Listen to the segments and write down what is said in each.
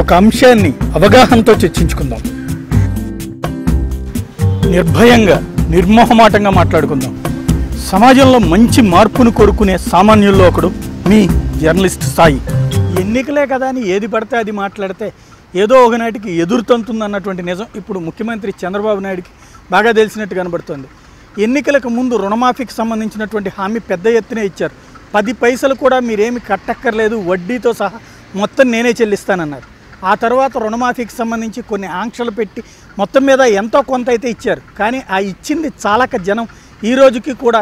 ఒక అంశాన్ని అవగాహనతో చర్చించుకుందాం. నిర్భయంగా నిర్మోహమాటంగా మాట్లాడుకుందాం. సమాజంలో మంచి మార్పును కోరుకునే సామాన్యుల్లో ఒకడు మీ జర్నలిస్ట్ సాయి. ఎన్నికలే కదా అని ఏది పడితే అది మాట్లాడితే ఏదో ఒకనాటికి ఎదురుతంతుంది అన్నటువంటి నిజం ఇప్పుడు ముఖ్యమంత్రి చంద్రబాబు నాయుడికి బాగా తెలిసినట్టు కనబడుతోంది. ఎన్నికలకు ముందు రుణమాఫీకి సంబంధించినటువంటి హామీ పెద్ద ఎత్తున ఇచ్చారు. పది పైసలు కూడా మీరేమి కట్టక్కర్లేదు వడ్డీతో సహా మొత్తం నేనే చెల్లిస్తానన్నారు. ఆ తర్వాత రుణమాఫీకి సంబంధించి కొన్ని ఆంక్షలు పెట్టి మొత్తం మీద ఎంతో కొంత అయితే ఇచ్చారు. కానీ ఆ ఇచ్చింది చాలక జనం ఈ రోజుకి కూడా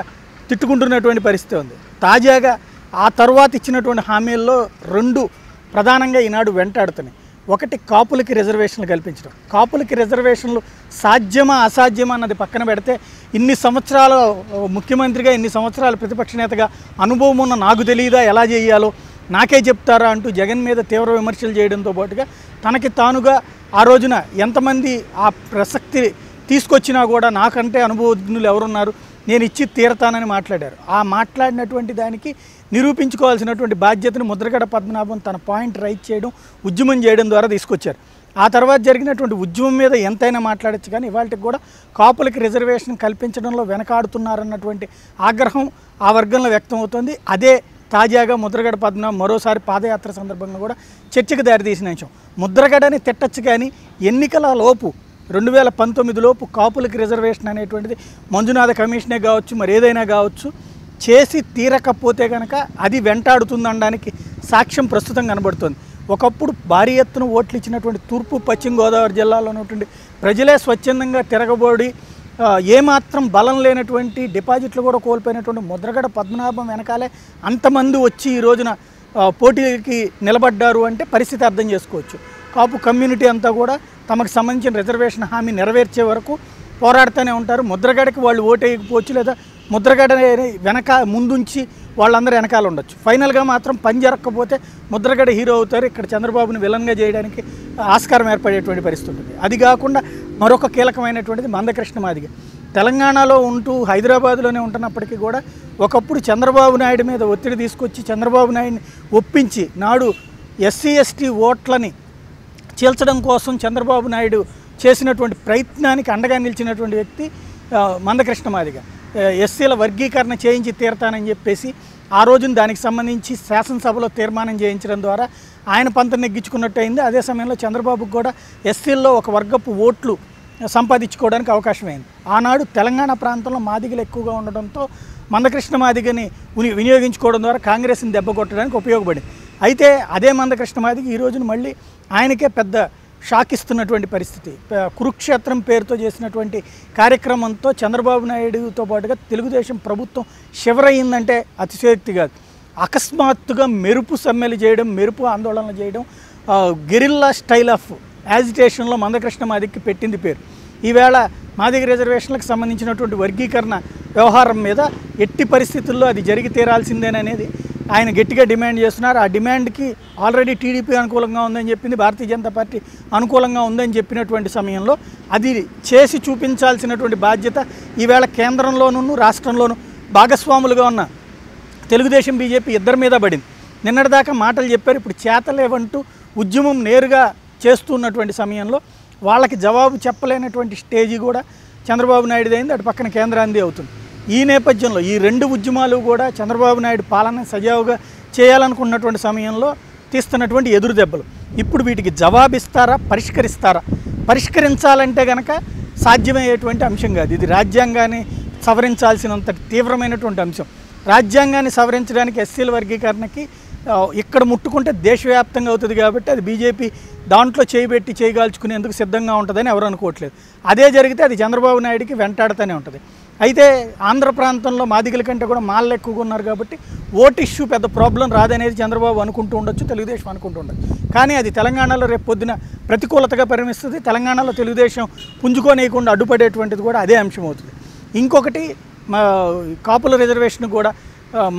తిట్టుకుంటున్నటువంటి పరిస్థితి ఉంది. తాజాగా ఆ తర్వాత ఇచ్చినటువంటి హామీల్లో రెండు ప్రధానంగా ఈనాడు వెంటాడుతున్నాయి. ఒకటి కాపులకి రిజర్వేషన్లు కల్పించడం. కాపులకి రిజర్వేషన్లు సాధ్యమా అసాధ్యమా అన్నది పక్కన పెడితే ఇన్ని సంవత్సరాలు ముఖ్యమంత్రిగా ఇన్ని సంవత్సరాలు ప్రతిపక్ష నేతగా అనుభవం ఉన్న నాకు తెలియదా ఎలా చేయాలో నాకే చెప్తారా అంటూ జగన్ మీద తీవ్ర విమర్శలు చేయడంతో పాటుగా తనకి తానుగా ఆ రోజున ఎంతమంది ఆ ప్రసక్తి తీసుకొచ్చినా కూడా నాకంటే అనుభవజ్ఞులు ఎవరున్నారు? నేను ఇచ్చి తీరతానని మాట్లాడారు. ఆ మాట్లాడినటువంటి దానికి నిరూపించుకోవాల్సినటువంటి బాధ్యతను ముద్రగడ పద్మనాభం తన పాయింట్ రైట్ చేయడం ఉద్యమం చేయడం ద్వారా తీసుకొచ్చారు. ఆ తర్వాత జరిగినటువంటి ఉద్యమం మీద ఎంతైనా మాట్లాడచ్చు కానీ ఇవాళకి కూడా కాపులకి రిజర్వేషన్ కల్పించడంలో వెనకాడుతున్నారన్నటువంటి ఆగ్రహం ఆ వర్గంలో వ్యక్తం అవుతుంది అదే తాజాగా ముద్రగడ పద్మ మరోసారి పాదయాత్ర సందర్భంగా కూడా చర్చకు దారితీసిన అంశం ముద్రగడని తిట్టచ్చు కానీ ఎన్నికల లోపు రెండు వేల పంతొమ్మిది లోపు కాపులకి రిజర్వేషన్ అనేటువంటిది మంజునాథ కమిషనే కావచ్చు మరి ఏదైనా కావచ్చు చేసి తీరకపోతే కనుక అది వెంటాడుతుందనడానికి సాక్ష్యం ప్రస్తుతం కనబడుతుంది. ఒకప్పుడు భారీ ఎత్తున ఓట్లు ఇచ్చినటువంటి తూర్పు పశ్చిమ గోదావరి జిల్లాలో ఉన్నటువంటి ప్రజలే స్వచ్ఛందంగా తిరగబడి ఏమాత్రం బలం లేనటువంటి డిపాజిట్లు కూడా కోల్పోయినటువంటి ముద్రగడ పద్మనాభం వెనకాలే అంతమంది వచ్చి ఈ రోజున పోటీకి నిలబడ్డారు అంటే పరిస్థితి అర్థం చేసుకోవచ్చు. కాపు కమ్యూనిటీ అంతా కూడా తమకు సంబంధించిన రిజర్వేషన్ హామీ నెరవేర్చే వరకు పోరాడుతూనే ఉంటారు. ముద్రగడకి వాళ్ళు ఓటేయకపోవచ్చు లేదా ముద్రగడ వెనక ముందుంచి వాళ్ళందరూ వెనకాల ఉండొచ్చు. ఫైనల్గా మాత్రం పని జరగకపోతే ముద్రగడ హీరో అవుతారు. ఇక్కడ చంద్రబాబుని విలన్గా చేయడానికి ఆస్కారం ఏర్పడేటువంటి పరిస్థితి ఉంటుంది. అది కాకుండా మరొక కీలకమైనటువంటిది మందకృష్ణ మాదిగ. తెలంగాణలో ఉంటూ హైదరాబాద్లోనే ఉంటున్నప్పటికీ కూడా ఒకప్పుడు చంద్రబాబు నాయుడు మీద ఒత్తిడి తీసుకొచ్చి చంద్రబాబు నాయుడిని ఒప్పించి నాడు ఎస్సీ ఎస్టీ ఓట్లని చీల్చడం కోసం చంద్రబాబు నాయుడు చేసినటువంటి ప్రయత్నానికి అండగా నిలిచినటువంటి వ్యక్తి మందకృష్ణ మాదిగ. ఎస్సీల వర్గీకరణ చేయించి తీరతానని చెప్పేసి ఆ రోజున దానికి సంబంధించి శాసనసభలో తీర్మానం చేయించడం ద్వారా ఆయన పంత నెగ్గించుకున్నట్టు అయింది అదే సమయంలో చంద్రబాబుకు కూడా ఎస్సీల్లో ఒక వర్గపు ఓట్లు సంపాదించుకోవడానికి అవకాశం అయింది ఆనాడు తెలంగాణ ప్రాంతంలో మాదిగలు ఎక్కువగా ఉండడంతో మందకృష్ణ మాదిగని విని- వినియోగించుకోవడం ద్వారా కాంగ్రెస్ని దెబ్బ కొట్టడానికి ఉపయోగపడింది. అయితే అదే మందకృష్ణ మాదిగ ఈ రోజున మళ్ళీ ఆయనకే పెద్ద షాక్ ఇస్తున్నటువంటి పరిస్థితి కురుక్షేత్రం పేరుతో చేసినటువంటి కార్యక్రమంతో చంద్రబాబు నాయుడుతో పాటుగా తెలుగుదేశం ప్రభుత్వం శివరయ్యిందంటే అతిశయోక్తి కాదు. అకస్మాత్తుగా మెరుపు సమ్మెలు చేయడం మెరుపు ఆందోళనలు చేయడం గెరిల్లా స్టైల్ ఆఫ్ యాజిటేషన్లో మందకృష్ణ మాదిక్కి పెట్టింది పేరు. ఈవేళ మాదిగ రిజర్వేషన్లకు సంబంధించినటువంటి వర్గీకరణ వ్యవహారం మీద ఎట్టి పరిస్థితుల్లో అది జరిగి తీరాల్సిందేననేది ఆయన గట్టిగా డిమాండ్ చేస్తున్నారు. ఆ డిమాండ్కి ఆల్రెడీ టీడీపీ అనుకూలంగా ఉందని చెప్పింది భారతీయ జనతా పార్టీ అనుకూలంగా ఉందని చెప్పినటువంటి సమయంలో అది చేసి చూపించాల్సినటువంటి బాధ్యత ఈవేళ కేంద్రంలోనూ రాష్ట్రంలోనూ భాగస్వాములుగా ఉన్న తెలుగుదేశం బీజేపీ ఇద్దరి మీద పడింది. నిన్నటిదాకా మాటలు చెప్పారు ఇప్పుడు చేతలేవంటూ ఉద్యమం నేరుగా చేస్తున్నటువంటి సమయంలో వాళ్ళకి జవాబు చెప్పలేనటువంటి స్టేజీ కూడా చంద్రబాబు నాయుడుది అయింది అటు పక్కన కేంద్రాంది అవుతుంది. ఈ నేపథ్యంలో ఈ రెండు ఉద్యమాలు కూడా చంద్రబాబు నాయుడు పాలన సజావుగా చేయాలనుకున్నటువంటి సమయంలో తీస్తున్నటువంటి ఎదురు దెబ్బలు. ఇప్పుడు వీటికి జవాబిస్తారా పరిష్కరిస్తారా? పరిష్కరించాలంటే గనక సాధ్యమయ్యేటువంటి అంశం కాదు. ఇది రాజ్యాంగాన్ని సవరించాల్సినంత తీవ్రమైనటువంటి అంశం. రాజ్యాంగాన్ని సవరించడానికి ఎస్సీల వర్గీకరణకి ఇక్కడ ముట్టుకుంటే దేశవ్యాప్తంగా అవుతుంది కాబట్టి అది బీజేపీ దాంట్లో చేయబెట్టి చేయగాల్చుకునేందుకు సిద్ధంగా ఉంటుందని ఎవరు అనుకోవట్లేదు. అదే జరిగితే అది చంద్రబాబు నాయుడికి వెంటాడుతూనే ఉంటుంది. అయితే ఆంధ్ర ప్రాంతంలో మాదిగల కంటే కూడా మాళ్ళు ఎక్కువగా ఉన్నారు కాబట్టి ఓట్ ఇష్యూ పెద్ద ప్రాబ్లం రాదనేది చంద్రబాబు అనుకుంటూ ఉండొచ్చు తెలుగుదేశం అనుకుంటూ ఉండొచ్చు. కానీ అది తెలంగాణలో రేపు పొద్దున ప్రతికూలతగా పరిణమిస్తుంది. తెలంగాణలో తెలుగుదేశం పుంజుకోనేయకుండా అడ్డుపడేటువంటిది కూడా అదే అంశం అవుతుంది. ఇంకొకటి మా కాపుల రిజర్వేషన్ కూడా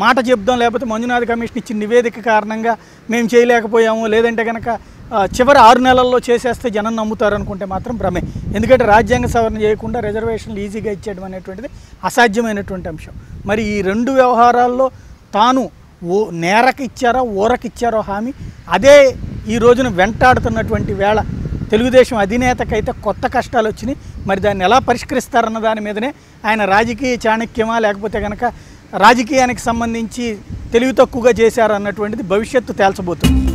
మాట చెప్దాం లేకపోతే మంజునాథ్ కమిషన్ ఇచ్చిన నివేదిక కారణంగా మేము చేయలేకపోయాము లేదంటే కనుక చివరి ఆరు నెలల్లో చేసేస్తే జనం నమ్ముతారు అనుకుంటే మాత్రం భ్రమే. ఎందుకంటే రాజ్యాంగ సవరణ చేయకుండా రిజర్వేషన్లు ఈజీగా ఇచ్చేయడం అనేటువంటిది అసాధ్యమైనటువంటి అంశం. మరి ఈ రెండు వ్యవహారాల్లో తాను ఓ నేరకి ఇచ్చారో ఓరకి ఇచ్చారో హామీ అదే ఈ రోజున వెంటాడుతున్నటువంటి వేళ తెలుగుదేశం అధినేతకైతే కొత్త కష్టాలు వచ్చినాయి. మరి దాన్ని ఎలా పరిష్కరిస్తారన్న దాని మీదనే ఆయన రాజకీయ చాణక్యమా లేకపోతే కనుక రాజకీయానికి సంబంధించి తెలివి తక్కువగా చేశారన్నటువంటిది భవిష్యత్తు తేల్చబోతుంది.